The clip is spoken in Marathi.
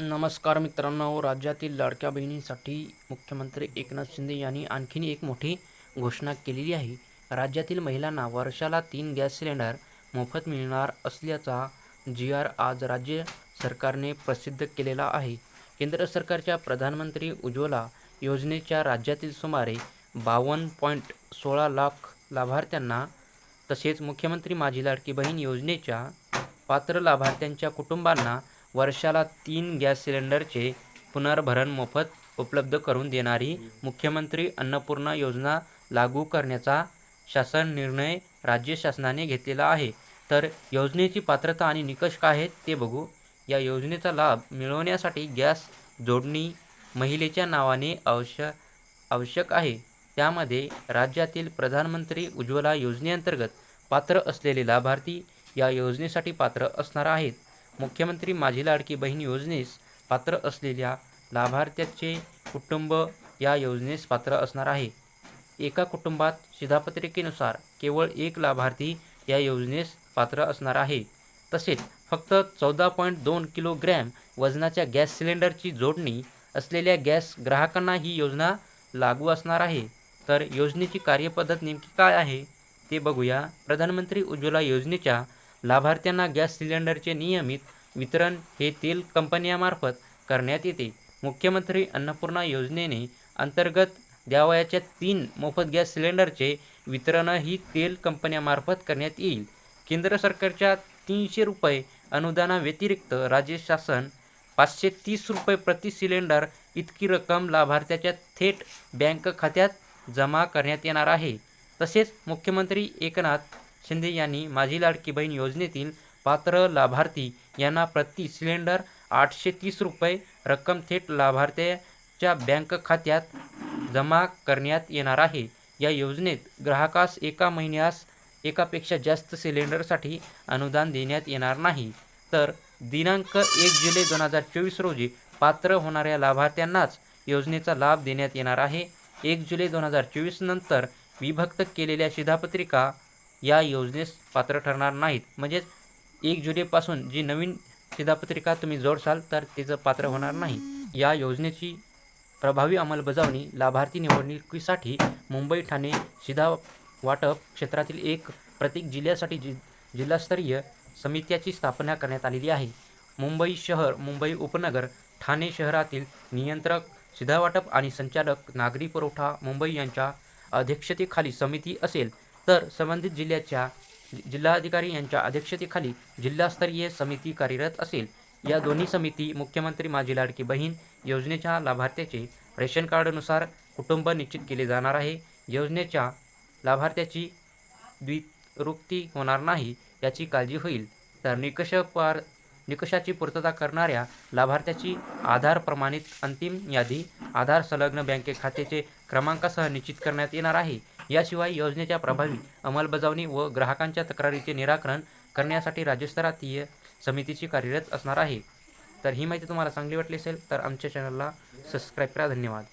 नमस्कार मित्रांनो राज्यातील लाडक्या बहिणींसाठी मुख्यमंत्री एकनाथ शिंदे यांनी आणखीन एक मोठी घोषणा केलेली आहे. राज्यातील महिलांना वर्षाला तीन गॅस सिलेंडर मोफत मिळणार असल्याचा जी आर आज राज्य सरकारने प्रसिद्ध केलेला आहे. केंद्र सरकारच्या प्रधानमंत्री उज्ज्वला योजनेच्या राज्यातील सुमारे बावन्न पॉईंट सोळा लाख लाभार्थ्यांना तसेच मुख्यमंत्री माझी लाडकी बहीण योजनेच्या पात्र लाभार्थ्यांच्या कुटुंबांना वर्षाला तीन गॅस सिलेंडरचे पुनर्भरण मोफत उपलब्ध करून देणारी मुख्यमंत्री अन्नपूर्णा योजना लागू करण्याचा शासन निर्णय राज्य शासनाने घेतलेला आहे. तर योजनेची पात्रता आणि निकष काय आहेत ते बघू. या योजनेचा लाभ मिळवण्यासाठी गॅस जोडणी महिलेच्या नावाने आवश्य आवश्यक आहे. त्यामध्ये राज्यातील प्रधानमंत्री उज्ज्वला योजनेअंतर्गत पात्र असलेले लाभार्थी या योजनेसाठी पात्र असणार आहेत. मुख्यमंत्री माझी लाडकी बहीण योजनेस पात्र असलेल्या लाभार्थ्याचे कुटुंब या योजनेस पात्र असणार आहे. एका कुटुंबात शिधापत्रिकेनुसार केवळ एक लाभार्थी या योजनेस पात्र असणार आहे. तसेच फक्त चौदा पॉईंट दोन किलोग्रॅम वजनाच्या गॅस सिलेंडरची जोडणी असलेल्या गॅस ग्राहकांना ही योजना लागू असणार आहे. तर योजनेची कार्यपद्धत नेमकी काय आहे ते बघूया. प्रधानमंत्री उज्ज्वला योजनेच्या लाभार्थ्यांना गॅस सिलेंडरचे नियमित वितरण हे तेल कंपन्यामार्फत करण्यात येते. मुख्यमंत्री अन्नपूर्णा योजनेने अंतर्गत द्यावयाच्या तीन मोफत गॅस सिलेंडरचे वितरणही तेल कंपन्यामार्फत करण्यात येईल. केंद्र सरकारच्या तीनशे रुपये अनुदानाव्यतिरिक्त राज्य शासन पाचशे तीस रुपये प्रति सिलेंडर इतकी रक्कम लाभार्थ्याच्या थेट बँक खात्यात जमा करण्यात येणार आहे. तसेच मुख्यमंत्री एकनाथ शिंदे यांनी माझी लाडकी बहीण योजनेतील पात्र लाभार्थी यांना प्रति सिलेंडर आठशे तीस रुपये रक्कम थेट लाभार्थ्याच्या बँक खात्यात जमा करण्यात येणार आहे. या योजनेत ग्राहकास एका महिन्यास एकापेक्षा जास्त सिलेंडरसाठी अनुदान देण्यात येणार नाही. तर दिनांक एक जुलै दोन हजार चोवीस रोजी पात्र होणाऱ्या लाभार्थ्यांनाच योजनेचा लाभ देण्यात येणार आहे. एक जुलै दोन हजार चोवीस नंतर विभक्त केलेल्या शिधापत्रिका या योजनेस पात्र ठरणार नाहीत. म्हणजेच एक जुलैपासून जी नवीन शिधापत्रिका तुम्ही जोडसाल तर तिचं पात्र होणार नाही. या योजनेची प्रभावी अंमलबजावणी लाभार्थी निवडणुकीसाठी मुंबई ठाणे शिधा वाटप क्षेत्रातील एक प्रत्येक जिल्ह्यासाठी जि जिल्हास्तरीय समित्याची स्थापना करण्यात आलेली आहे. मुंबई शहर मुंबई उपनगर ठाणे शहरातील नियंत्रक शिधावाटप आणि संचालक नागरी पुरवठा मुंबई यांच्या अध्यक्षतेखाली समिती असेल. तर संबंधित जिल्ह्याच्या जिल्हाधिकारी यांच्या अध्यक्षतेखाली जिल्हास्तरीय समिती कार्यरत असेल. या दोन्ही समिती मुख्यमंत्री माझी लाडकी बहीण योजनेच्या लाभार्थ्याचे रेशन कार्डनुसार कुटुंब निश्चित केले जाणार आहे. योजनेच्या लाभार्थ्याची द्विरुक्ती होणार नाही याची काळजी होईल. तर निकष पार निकषाची पूर्तता करणाऱ्या लाभार्थ्याची आधार प्रमाणित अंतिम यादी आधार संलग्न बँके खात्याचे क्रमांकासह निश्चित करण्यात येणार आहे. याशिवाय योजनेच्या प्रभावी अंमलबजावणी व ग्राहकांच्या तक्रारीचे निराकरण करण्यासाठी राज्यस्तरातीय समितीची कार्यरत असणार आहे. तर ही माहिती तुम्हाला चांगली वाटली असेल तर आमच्या चॅनलला सबस्क्राईब करा. धन्यवाद.